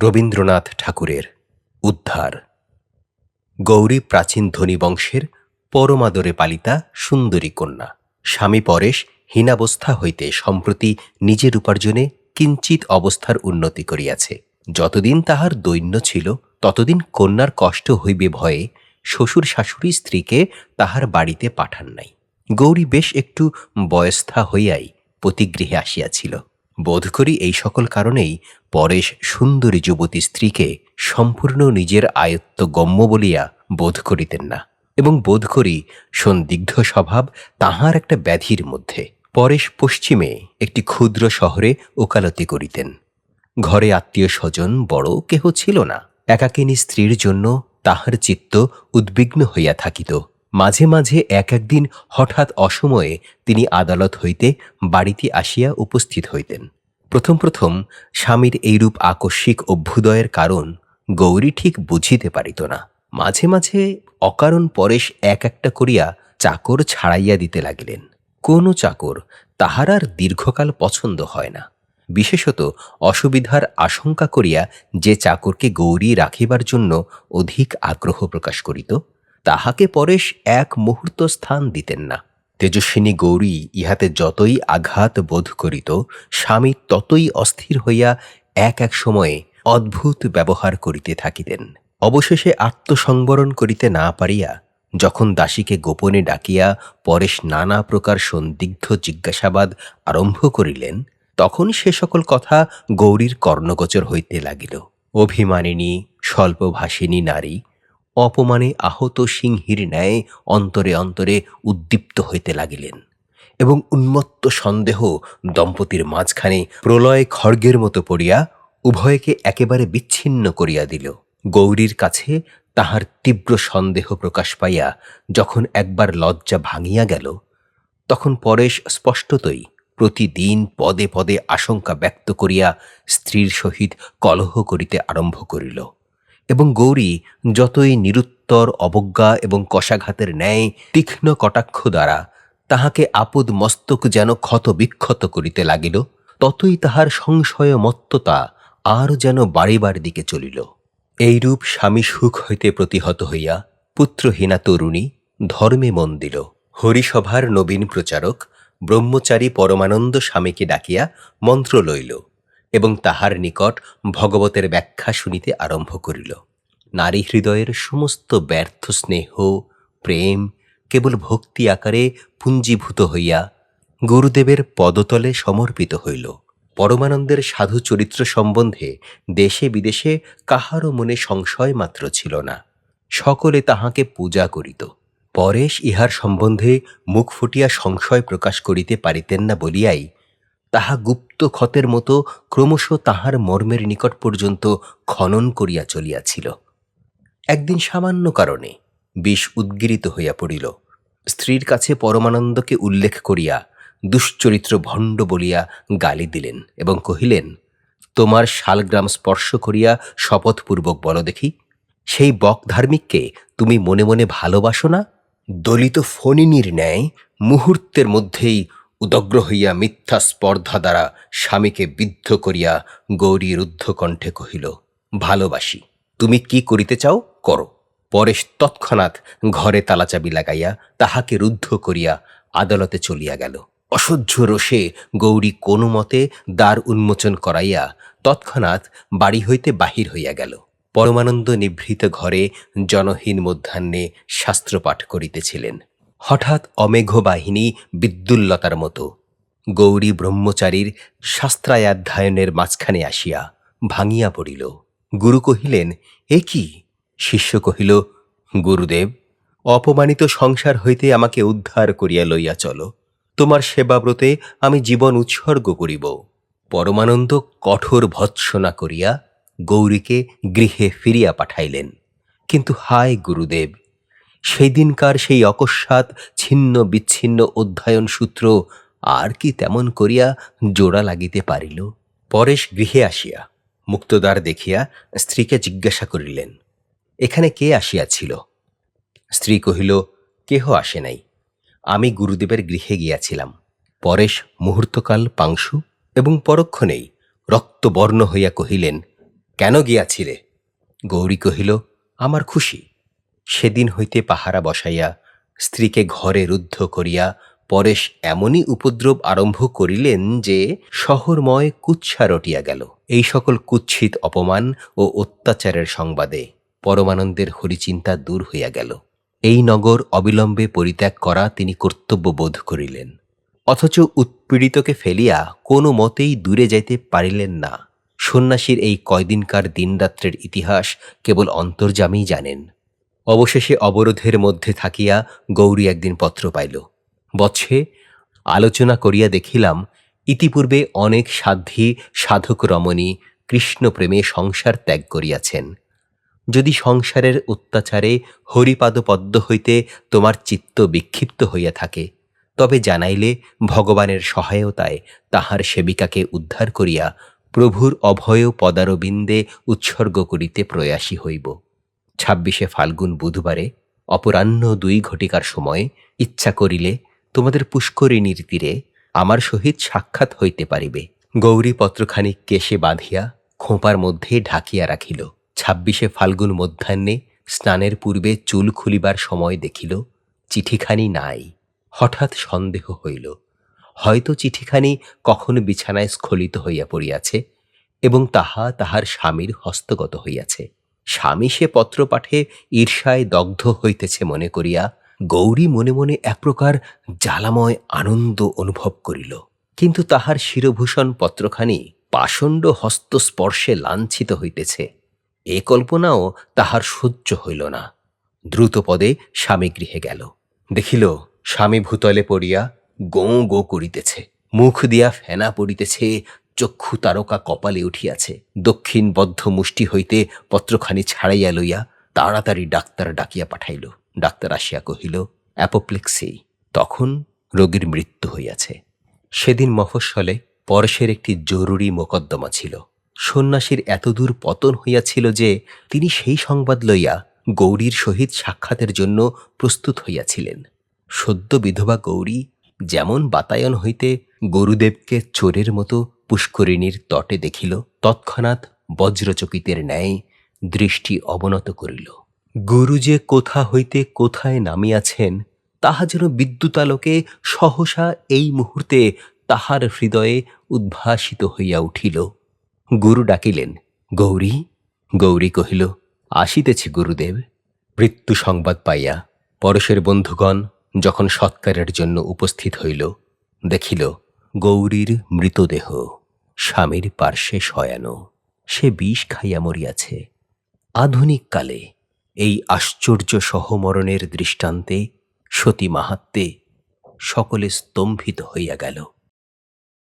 রবীন্দ্রনাথ ঠাকুরের উদ্ধার। গৌরী প্রাচীন ধনী বংশের পরমাদরে পালিতা সুন্দরী কন্যা। স্বামী পরেশ হীনাবস্থা হইতে সম্প্রতি নিজের উপার্জনে কিঞ্চিত অবস্থার উন্নতি করিয়াছে। যতদিন তাহার দৈন্য ছিল, ততদিন কন্যার কষ্ট হইবে ভয়ে শ্বশুর শাশুড়ি স্ত্রীকে তাহার বাড়িতে পাঠান নাই। গৌরী বেশ একটু বয়স্থা হইয়াই পতিগৃহে আসিয়াছিল। বোধ করি এই সকল কারণেই পরেশ সুন্দরী যুবতী স্ত্রীকে সম্পূর্ণ নিজের আয়ত্ত গম্য বলিয়া বোধ করিতেন না এবং বোধ করি সন্দিগ্ধ স্বভাব তাহার একটা ব্যাধির মধ্যে। পরেশ পশ্চিমে একটি ক্ষুদ্র শহরে ওকালতি করিতেন। ঘরে আত্মীয় স্বজন বড় কেহ ছিল না। একাকিনী স্ত্রীর জন্য তাহার চিত্ত উদ্বিগ্ন হইয়া থাকিত। মাঝে মাঝে এক একদিন হঠাৎ অসময়ে তিনি আদালত হইতে বাড়িতে আসিয়া উপস্থিত হইতেন। প্রথম প্রথম স্বামীর এইরূপ আকস্মিক অভ্যুদয়ের কারণ গৌরী ঠিক বুঝিতে পারিত না। মাঝে মাঝে অকারণ পরেশ এক একটা করিয়া চাকর ছাড়াইয়া দিতে লাগিলেন। কোনো চাকর তাহার আর দীর্ঘকাল পছন্দ হয় না। বিশেষত অসুবিধার আশঙ্কা করিয়া যে চাকরকে গৌরী রাখিবার জন্য অধিক আগ্রহ প্রকাশ করিত তাহাকে পরেশ এক মুহূর্ত স্থান দিতেন না। তেজস্বিনী গৌরী ইহাতে যতই আঘাত বোধ করিত, স্বামী ততই অস্থির হইয়া এক এক সময়ে অদ্ভুত ব্যবহার করিতে থাকিতেন। অবশেষে আত্মসংবরণ করিতে না পারিয়া, যখন দাসীকে গোপনে ডাকিয়া পরেশ নানা প্রকার সন্দিগ্ধ জিজ্ঞাসাবাদ আরম্ভ করিলেন, তখন সে সকল কথা গৌরীর কর্ণগোচর হইতে লাগিল। অভিমানিনী, স্বল্পভাষিনী নারী অপমানে আহত সিংহীর ন্যায় অন্তরে অন্তরে উদ্দীপ্ত হইতে লাগিলেন এবং উন্মত্ত সন্দেহ দম্পতির মাঝখানে প্রলয় খড়গের মতো পড়িয়া উভয়কে একেবারে বিচ্ছিন্ন করিয়া দিল। গৌরীর কাছে তাহার তীব্র সন্দেহ প্রকাশ পাইয়া যখন একবার লজ্জা ভাঙিয়া গেল, তখন পরেশ স্পষ্টতই প্রতিদিন পদে পদে আশঙ্কা ব্যক্ত করিয়া স্ত্রীর সহিত কলহ করিতে আরম্ভ করিল। এবং গৌরী যতই নিরুত্তর, অবজ্ঞা এবং কষাঘাতের ন্যায়, তীক্ষ্ণ কটাক্ষ দ্বারা তাহাকে আপদ মস্তক যেন ক্ষত বিক্ষত করিতে লাগিল, ততই তাহার সংশয় মত্ততা আর যেন বাড়িবার দিকে চলিল। এইরূপ স্বামী সুখ হইতে প্রতিহত হইয়া পুত্রহীনা তরুণী ধর্মে মন দিল। হরিসভার নবীন প্রচারক ব্রহ্মচারী পরমানন্দ স্বামীকে ডাকিয়া মন্ত্র লইল। এবং তাহার নিকট ভগবতের ব্যাখ্যা শুনিতে আরম্ভ করিল। নারী হৃদয়ের সমস্ত ব্যর্থ স্নেহ, প্রেম, কেবল ভক্তি আকারে পুঞ্জীভূত হইয়া গুরুদেবের পদতলে সমর্পিত হইল। পরমানন্দের সাধু চরিত্র সম্বন্ধে দেশে বিদেশে কাহারও মনে সংশয় মাত্র ছিল না। সকলে তাহাকে পূজা করিত। পরেশ ইহার সম্বন্ধে মুখ ফুটিয়া সংশয় প্রকাশ করিতে পারিতেন না বলিয়াই তাহা গুপ্ত ক্ষতের মতো ক্রমশ তাহার মর্মের নিকট পর্যন্ত খনন করিয়া চলিয়াছিল। একদিন সামান্য কারণে বিষ উদ্গিরিত হইয়া পড়িল। স্ত্রীর কাছে পরমানন্দকে উল্লেখ করিয়া দুশ্চরিত্র ভণ্ড বলিয়া গালি দিলেন এবং কহিলেন, তোমার শালগ্রাম স্পর্শ করিয়া শপথপূর্বক বলো দেখি, সেই বক ধার্মিককে তুমি মনে মনে ভালোবাসো না? দলিত ফণিনীর ন্যায় মুহূর্তের মধ্যেই উদগ্র হইয়া মিথ্যা স্পর্ধা দ্বারা স্বামীকে বিদ্ধ করিয়া গৌরী রুদ্ধ কণ্ঠে কহিল, ভালোবাসি, তুমি কি করিতে চাও? করো। পরেশ তৎক্ষণাৎ ঘরে তালাচাবি লাগাইয়া তাহাকে রুদ্ধ করিয়া আদালতে চলিয়া গেল। অসহ্য রোষে গৌরী কোনো মতে দ্বার উন্মোচন করাইয়া তৎক্ষণাৎ বাড়ি হইতে বাহির হইয়া গেল। পরমানন্দ নিভৃত ঘরে জনহীন মধ্যাহ্নে শাস্ত্রপাঠ করিতেছিলেন। হঠাৎ অমেঘ বাহিনী বিদ্যুল্লতার মতো গৌরী ব্রহ্মচারীর শাস্ত্রায়াধ্যায়নের মাঝখানে আসিয়া ভাঙিয়া পড়িল। গুরু কহিলেন, এ কি? শিষ্য কহিল, গুরুদেব, অপমানিত সংসার হইতে আমাকে উদ্ধার করিয়া লইয়া চলো। তোমার সেবাব্রতে আমি জীবন উৎসর্গ করিব। পরমানন্দ কঠোর ভৎসনা করিয়া গৌরীকে গৃহে ফিরিয়া পাঠাইলেন। কিন্তু হায় গুরুদেব সেই দিনকার সেই অকস্মাৎ ছিন্ন বিচ্ছিন্ন অধ্যয়ন সূত্র আর কি তেমন করিয়া জোড়া লাগিতে পারিল। পরেশ গৃহে আসিয়া মুক্তদ্বার দেখিয়া স্ত্রীকে জিজ্ঞাসা করিলেন, এখানে কে আসিয়াছিল? স্ত্রী কহিল, কেহ আসে নাই। আমি গুরুদেবের গৃহে গিয়াছিলাম। পরেশ মুহূর্তকাল পাংশু এবং পরক্ষণেই রক্তবর্ণ হইয়া কহিলেন, কেন গিয়াছিলে? গৌরী কহিল, আমার খুশি। সেদিন হইতে পাহারা বসাইয়া স্ত্রীকে ঘরে রুদ্ধ করিয়া পরেশ এমনই উপদ্রব আরম্ভ করিলেন যে শহরময় কুৎসা রটিয়া গেল। এই সকল কুৎসিত অপমান ও অত্যাচারের সংবাদে পরমানন্দের হরিচিন্তা দূর হইয়া গেল। এই নগর অবিলম্বে পরিত্যাগ করা তিনি কর্তব্য বোধ করিলেন। অথচ উৎপীড়িতকে ফেলিয়া কোনো মতেই দূরে যাইতে পারিলেন না। সন্ন্যাসীর এই কয়দিনকার দিনরাত্রের ইতিহাস কেবল অন্তর্জামেই জানেন। অবশেষে অবরোধের মধ্যে থাকিয়া গৌরী একদিন পত্র পাইল। বৎসে আলোচনা করিয়া দেখিলাম, ইতিপূর্বে অনেক সাধ্যী সাধক রমণী কৃষ্ণপ্রেমে সংসার ত্যাগ করিয়াছেন। যদি সংসারের অত্যাচারে হরিপাদপদ্ম হইতে তোমার চিত্ত বিক্ষিপ্ত হইয়া থাকে, তবে জানাইলে ভগবানের সহায়তায় তাহার সেবিকাকে উদ্ধার করিয়া প্রভুর অভয় পদারবিন্দে উৎসর্গ করিতে প্রয়াসী হইব। ছাব্বিশে ফাল্গুন বুধবারে অপরাহ্ন দুই ঘটিকার সময় ইচ্ছা করিলে তোমাদের পুষ্করিণীর তীরে আমার সহিত সাক্ষাৎ হইতে পারিবে। গৌরী পত্রখানি কেশে বাঁধিয়া খোঁপার মধ্যে ঢাকিয়া রাখিল। ছাব্বিশে ফাল্গুন মধ্যাহ্নে স্নানের পূর্বে চুল খুলিবার সময় দেখিল, চিঠিখানি নাই। হঠাৎ সন্দেহ হইল, হয়তো চিঠিখানি কখন বিছানায় স্খলিত হইয়া পড়িয়াছে এবং তাহা তাহার স্বামীর হস্তগত হইয়াছে। স্বামী সে পত্র পাঠে ঈর্ষায় দগ্ধ হইতেছে মনে করিয়া গৌরী মনে মনে এক প্রকার জ্বালাময় আনন্দ অনুভব করিল। কিন্তু তাহার শিরভূষণ পত্রখানি পাষণ্ড হস্তস্পর্শে লাঞ্ছিত হইতেছে। এ কল্পনাও তাহার সহ্য হইল না। দ্রুতপদে স্বামী গৃহে গেল। দেখিল, স্বামী ভূতলে পড়িয়া গোঁ গো করিতেছে। মুখ দিয়া ফেনা পড়িতেছে চক্ষু তারকা কপালে উঠিয়াছে। দক্ষিণ বদ্ধ মুষ্টি হইতে পত্রখানি ছাড়াইয়া লইয়া তাড়াতাড়ি ডাক্তার ডাকিয়া পাঠাইল। ডাক্তার আসিয়া কহিল অ্যাপোপ্লেক্সি তখন রোগীর মৃত্যু হইয়াছে। সেদিন মফস্বলে পরশের একটি জরুরি মোকদ্দমা ছিল। সন্ন্যাসীর এতদূর পতন হইয়াছিল যে তিনি সেই সংবাদ লইয়া গৌরীর সহিত সাক্ষাতের জন্য প্রস্তুত হইয়াছিলেন। সদ্য বিধবা গৌরী যেমন বাতায়ন হইতে গরুদেবকে চোরের মতো পুষ্করিণীর তটে দেখিল, তৎক্ষণাৎ বজ্রচকিতের ন্যায় দৃষ্টি অবনত করিল। গুরু যে কোথা হইতে কোথায় নামিয়াছেন, তাহা যেন বিদ্যুতালোকে সহসা এই মুহূর্তে তাহার হৃদয়ে উদ্ভাসিত হইয়া উঠিল। গুরু ডাকিলেন, গৌরী গৌরী কহিল, আসিতেছি গুরুদেব, মৃত্যু সংবাদ পাইয়া। পরশের বন্ধুগণ যখন সৎকারের জন্য উপস্থিত হইল, দেখিল গৌরীর মৃতদেহ স্বামীর পার্শ্বে শয়ানো। সে বিষ খাইয়া মরিয়াছে। আধুনিক কালে এই আশ্চর্য সহমরণের দৃষ্টান্তে সতী মাহাত্মে সকলে স্তম্ভিত হইয়া গেল।